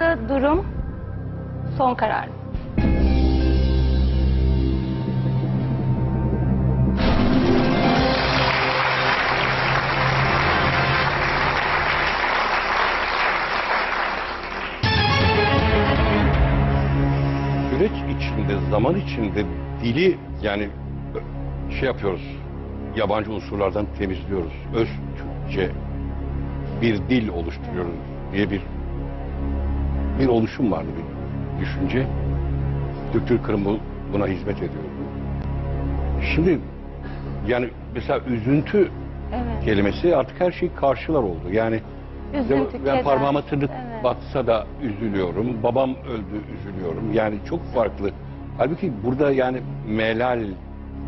Durum son karar. süreç içinde, zaman içinde dili yani şey yapıyoruz. Yabancı unsurlardan temizliyoruz. Öz Türkçe bir dil oluşturuyoruz diye bir bir oluşum vardı bir düşünce. Döktür Kırım bu- buna hizmet ediyor. Şimdi yani mesela üzüntü Evet. kelimesi artık her şey karşılar oldu. Yani Üzüntü, ben keder. parmağıma tırnak Evet. batsa da üzülüyorum. Babam öldü üzülüyorum. Yani çok farklı. Halbuki burada yani melalden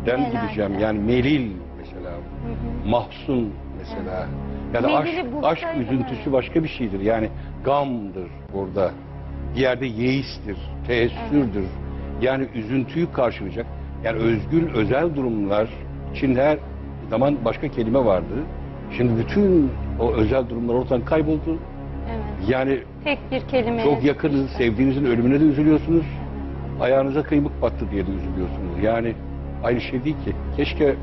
Melal, gideceğim. evet. Yani melil mesela. Hı hı. Mahzun mesela. Ya da Melili aşk, aşk üzüntüsü başka bir şeydir. Yani gamdır burada. Bir yerde yeistir, teessürdür. Yani üzüntüyü karşılayacak. Yani özgül, özel durumlar için her zaman başka kelime vardı. Şimdi bütün o özel durumlar ortadan kayboldu. Evet. Yani Tek bir kelime. çok yakınız, sevdiğinizin ölümüne de üzülüyorsunuz. Ayağınıza kıymık battı diye de üzülüyorsunuz. Yani aynı şey değil ki. Keşke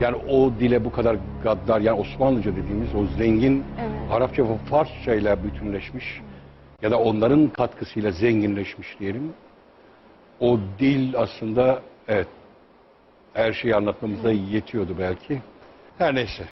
yani o dile bu kadar gaddar, yani Osmanlıca dediğimiz o zengin Evet. Arapça ve Farsça ile bütünleşmiş ya da onların katkısıyla zenginleşmiş diyelim. O dil aslında evet her şeyi anlatmamıza yetiyordu belki. Her neyse.